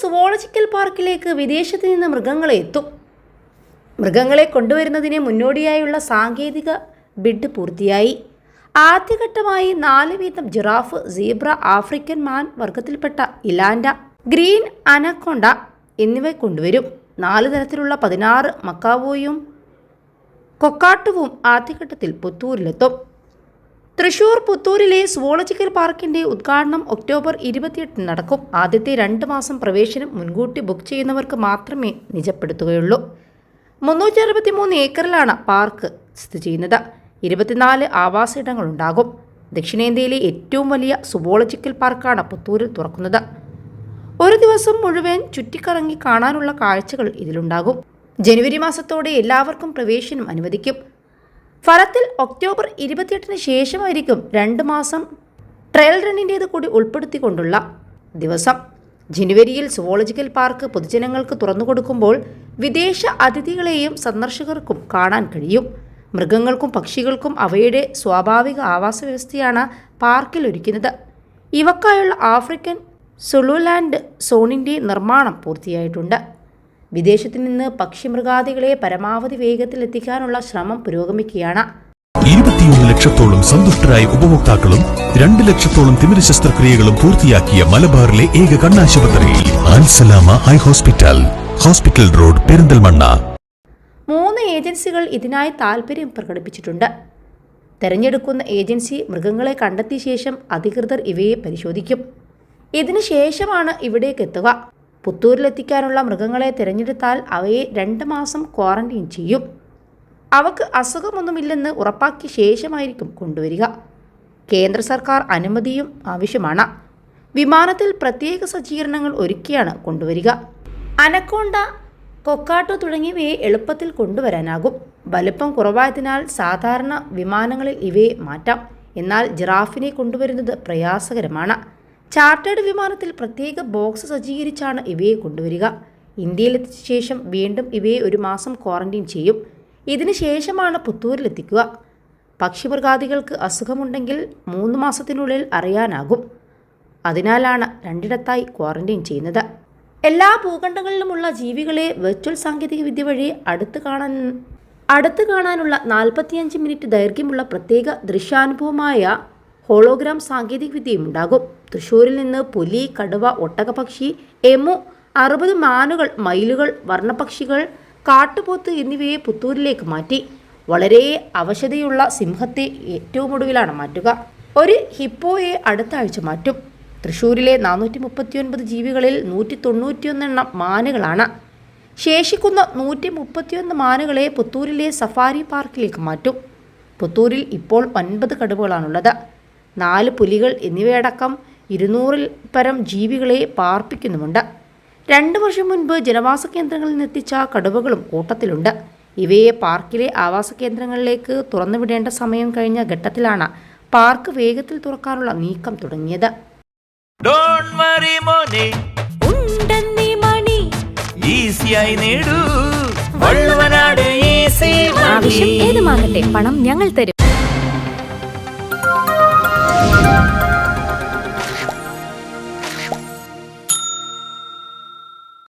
Zoological പാർക്കിലേക്ക് വിദേശത്ത് നിന്ന് മൃഗങ്ങളെ എത്തും. മൃഗങ്ങളെ കൊണ്ടുവരുന്നതിന് മുന്നോടിയായുള്ള സാങ്കേതിക ബിഡ് പൂർത്തിയായി. ആദ്യഘട്ടമായി നാല് വീതം ജിറാഫ് സീബ്ര ആഫ്രിക്കൻ മാൻ വർഗത്തിൽപ്പെട്ട ഇലാൻഡ ഗ്രീൻ അനക്കൊണ്ട എന്നിവ കൊണ്ടുവരും. നാല് തരത്തിലുള്ള പതിനാറ് മക്കാവോയും കൊക്കാട്ടുവും ആദ്യഘട്ടത്തിൽ പുത്തൂരിലെത്തും. തൃശൂർ പുത്തൂരിലെ സുവോളജിക്കൽ പാർക്കിന്റെ ഉദ്ഘാടനം ഒക്ടോബർ ഇരുപത്തിയെട്ടിന് നടക്കും. ആദ്യത്തെ രണ്ട് മാസം പ്രവേശനം മുൻകൂട്ടി ബുക്ക് ചെയ്യുന്നവർക്ക് മാത്രമേ നിജപ്പെടുത്തുകയുള്ളൂ. മുന്നൂറ്റി അറുപത്തി മൂന്ന് ഏക്കറിലാണ് പാർക്ക് സ്ഥിതി ചെയ്യുന്നത്. ഇരുപത്തിനാല് ആവാസ ഇടങ്ങളുണ്ടാകും ദക്ഷിണേന്ത്യയിലെ ഏറ്റവും വലിയ സുവോളജിക്കൽ പാർക്കാണ് പുത്തൂരിൽ തുറക്കുന്നത്. ഒരു ദിവസം മുഴുവൻ ചുറ്റിക്കറങ്ങി കാണാനുള്ള കാഴ്ചകൾ ഇതിലുണ്ടാകും. ജനുവരി മാസത്തോടെ എല്ലാവർക്കും പ്രവേശനം അനുവദിക്കും. ഫലത്തിൽ ഒക്ടോബർ ഇരുപത്തിയെട്ടിന് ശേഷമായിരിക്കും രണ്ട് മാസം ട്രയൽ റണ്ണിന്റേത് കൂടി ഉൾപ്പെടുത്തിക്കൊണ്ടുള്ള ദിവസം. ജനുവരിയിൽ സുവോളജിക്കൽ പാർക്ക് പൊതുജനങ്ങൾക്ക് തുറന്നുകൊടുക്കുമ്പോൾ വിദേശ അതിഥികളെയും സന്ദർശകർക്കും കാണാൻ കഴിയും. മൃഗങ്ങൾക്കും പക്ഷികൾക്കും അവയുടെ സ്വാഭാവിക ആവാസ വ്യവസ്ഥയാണ് പാർക്കിൽ ഒരുക്കുന്നത്. ഇവക്കായുള്ള ആഫ്രിക്കൻ സുളുലാൻഡ് സോണിന്റെ നിർമ്മാണം പൂർത്തിയായിട്ടുണ്ട്. വിദേശത്ത് നിന്ന് പക്ഷിമൃഗാദികളെ പരമാവധി വേഗത്തിൽ എത്തിക്കാനുള്ള ശ്രമം പുരോഗമിക്കുകയാണ്. ഇരുപത്തിയൊന്ന് ലക്ഷത്തോളം സന്തുഷ്ടരായ ഉപഭോക്താക്കളും രണ്ട് ലക്ഷത്തോളം തിമിര ശസ്ത്രക്രിയകളും പൂർത്തിയാക്കിയ മലബാറിലെ ഏക കണ്ണാശുപത്രിയിൽ ആൻസലാമ eye hospital hospital road Perinthalmanna. മൂന്ന് ഏജൻസികൾ ഇതിനായി താൽപ്പര്യം പ്രകടിപ്പിച്ചിട്ടുണ്ട്. തെരഞ്ഞെടുക്കുന്ന ഏജൻസി മൃഗങ്ങളെ കണ്ടെത്തിയ ശേഷം അധികൃതർ ഇവയെ പരിശോധിക്കും. ഇതിനു ശേഷമാണ് ഇവിടേക്ക് എത്തുക. പുത്തൂരിലെത്തിക്കാനുള്ള മൃഗങ്ങളെ തിരഞ്ഞെടുത്താൽ അവയെ രണ്ട് മാസം ക്വാറന്റൈൻ ചെയ്യും. അവക്ക് അസുഖമൊന്നുമില്ലെന്ന് ഉറപ്പാക്കിയ ശേഷമായിരിക്കും കൊണ്ടുവരിക. കേന്ദ്ര സർക്കാർ അനുമതിയും ആവശ്യമാണ്. വിമാനത്തിൽ പ്രത്യേക സജ്ജീകരണങ്ങൾ ഒരുക്കിയാണ് കൊണ്ടുവരിക. അനക്കോണ്ട കൊക്കാട്ടോ തുടങ്ങിയവയെ എളുപ്പത്തിൽ കൊണ്ടുവരാനാകും. വലിപ്പം കുറവായതിനാൽ സാധാരണ വിമാനങ്ങളിൽ ഇവയെ മാറ്റാം. എന്നാൽ ജിറാഫിനെ കൊണ്ടുവരുന്നത് പ്രയാസകരമാണ്. ചാർട്ടേഡ് വിമാനത്തിൽ പ്രത്യേക ബോക്സ് സജ്ജീകരിച്ചാണ് ഇവയെ കൊണ്ടുവരിക. ഇന്ത്യയിലെത്തിച്ച ശേഷം വീണ്ടും ഇവയെ ഒരു മാസം ക്വാറന്റൈൻ ചെയ്യും. ഇതിന് ശേഷമാണ് പുത്തൂരിലെത്തിക്കുക. പക്ഷിമൃഗാദികൾക്ക് അസുഖമുണ്ടെങ്കിൽ മൂന്ന് മാസത്തിനുള്ളിൽ അറിയാനാകും. അതിനാലാണ് രണ്ടിടത്തായി ക്വാറന്റൈൻ ചെയ്യുന്നത്. എല്ലാ ഭൂഖണ്ഡങ്ങളിലുമുള്ള ജീവികളെ വെർച്വൽ സാങ്കേതിക വിദ്യ വഴി അടുത്ത് കാണാൻ അടുത്ത് കാണാനുള്ള നാൽപ്പത്തിയഞ്ച് മിനിറ്റ് ദൈർഘ്യമുള്ള പ്രത്യേക ദൃശ്യാനുഭവമായ ഹോളോഗ്രാം സാങ്കേതിക വിദ്യയും ഉണ്ടാകും തൃശ്ശൂരിൽ നിന്ന് പുലി കടുവ ഒട്ടകപക്ഷി എമു അറുപത് മാനുകൾ മയിലുകൾ വർണപക്ഷികൾ കാട്ടുപോത്ത് എന്നിവയെ പുത്തൂരിലേക്ക് മാറ്റി. വളരെ അവശതയുള്ള സിംഹത്തെ ഏറ്റവും ഒടുവിലാണ് മാറ്റുക. ഒരു ഹിപ്പോയെ അടുത്ത ആഴ്ച മാറ്റും. തൃശ്ശൂരിലെ നാനൂറ്റി മുപ്പത്തിയൊൻപത് ജീവികളിൽ നൂറ്റി തൊണ്ണൂറ്റിയൊന്ന് എണ്ണം മാനുകളാണ്. ശേഷിക്കുന്ന നൂറ്റി മുപ്പത്തിയൊന്ന് മാനുകളെ പുത്തൂരിലെ സഫാരി പാർക്കിലേക്ക് മാറ്റും. പുത്തൂരിൽ ഇപ്പോൾ ഒൻപത് കടുവകളാണുള്ളത്. നാല് പുലികൾ എന്നിവയടക്കം ഇരുന്നൂറിൽ പരം ജീവികളെ പാർപ്പിക്കുന്നുമുണ്ട്. രണ്ട് വർഷം മുൻപ് ജനവാസ കേന്ദ്രങ്ങളിൽ നിന്നെത്തിച്ച കടുവകളും കൂട്ടത്തിലുണ്ട്. ഇവയെ പാർക്കിലെ ആവാസ കേന്ദ്രങ്ങളിലേക്ക് തുറന്നുവിടേണ്ട സമയം കഴിഞ്ഞ ഘട്ടത്തിലാണ് പാർക്ക് വേഗത്തിൽ തുറക്കാനുള്ള നീക്കം തുടങ്ങിയത്. ഡോണ്ട് വറി മോനെ. ഉണ്ടെന്നീ മണി. ഈസിയായി നേടൂ. വള്ളുവനാട് ഈസി ആവശ്യം ഏതുമാകട്ടെ പണം ഞങ്ങൾ തരും.